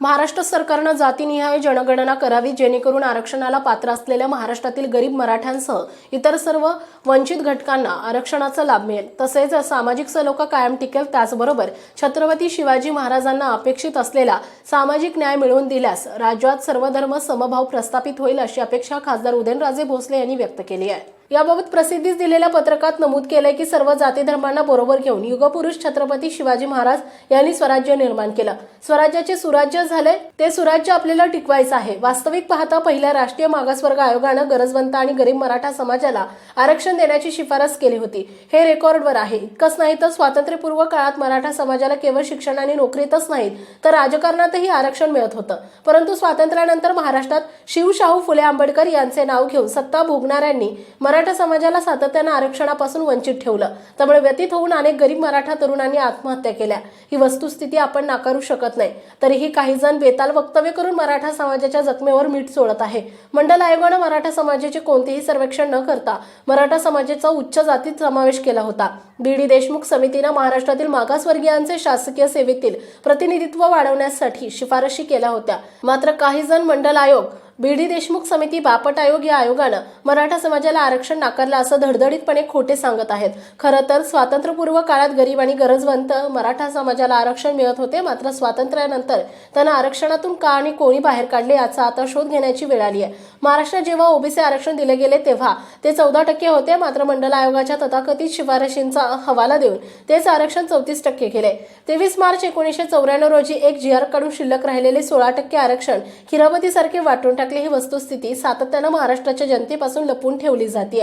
महाराष्ट्र सरकारनं जातीनिहाय जनगणना करावी जेणेकरून आरक्षणाला पात्र असलेल्या महाराष्ट्रातील गरीब मराठ्यांसह इतर सर्व वंचित घटकांना आरक्षणाचा लाभ मिळेल. तसेच सामाजिक सलोखा कायम टिकेल त्याचबरोबर छत्रपती शिवाजी महाराजांना अपेक्षित असलेला सामाजिक न्याय मिळवून दिल्यास राज्यात सर्वधर्म समभाव प्रस्थापित होईल अशी अपेक्षा खासदार उदयनराजे भोसले यांनी व्यक्त केली आहे. याबाबत प्रसिद्धीस दिलेल्या पत्रकात नमूद केलंय की सर्व जाती धर्मांना बरोबर घेऊन युगपुरुष छत्रपती शिवाजी महाराज यांनी स्वराज्य निर्माण केलं. स्वराज्याचे सुराज्य झाले ते सुराज्य आपल्याला टिकवायचं आहे. वास्तविक पाहता पहिल्या राष्ट्रीय मागासवर्ग आयोगानं गरजवंत आणि गरीब मराठा समाजाला आरक्षण देण्याची शिफारस केली होती. हे रेकॉर्डवर आहे. इतकंच नाही तर स्वातंत्र्यपूर्व काळात मराठा समाजाला केवळ शिक्षण आणि नोकरीतच नाही तर राजकारणातही आरक्षण मिळत होतं. परंतु स्वातंत्र्यानंतर महाराष्ट्रात शिवशाहू फुले आंबेडकर यांचे नाव घेऊन सत्ता भोगणाऱ्यांनी मराठा समाजाला सातत्यानं आरक्षणापासून वंचित ठेवलं. त्यामुळे व्यतीत होऊन अनेक गरीब मराठा तरुणांनी आत्महत्या केल्या. ही वस्तुस्थिती आपण नाकारू शकत नाही. तरीही काही जण बेताल वक्तव्य करून मराठा समाजाच्या जखमेवर मीठ सोडत आहे. मंडल आयोगानं मराठा समाजाचे कोणतेही सर्वेक्षण न करता मराठा समाजाचा उच्च जातीत समावेश केला होता. बीडी देशमुख समितीनं महाराष्ट्रातील मागासवर्गीयांचे शासकीय सेवेतील प्रतिनिधित्व वाढवण्यासाठी शिफारशी केल्या होत्या. मात्र काही जण मंडल आयोग बीडी देशमुख समिती बापट आयोग या आयोगानं मराठा समाजाला आरक्षण नाकारलं असं धडधडीतपणे खोटे सांगत आहेत. खरं तर स्वातंत्र्यपूर्व काळात गरीब आणि गरजवंत मराठा समाजाला आरक्षण मिळत होते मात्र स्वातंत्र्यानंतर त्यांना आरक्षणातून का आणि कोणी बाहेर काढले याचा आता शोध घेण्याची वेळ आली आहे. महाराष्ट्रात जेव्हा ओबीसी आरक्षण दिले गेले तेव्हा ते चौदा टक्के होते. मात्र मंडल आयोगाच्या तथाकथित शिफारशींचा हवाला देऊन तेच आरक्षण चौतीस टक्के केले. तेवीस मार्च एकोणीसशे चौऱ्याण्णव रोजी एक जी कडून शिल्लक राहिलेले सोळा टक्के आरक्षण हिरावतीसारखे वाटून टाकले ही वस्तुस्थिती सातत्यानं महाराष्ट्राच्या जनतेपासून लपून ठेवली जाते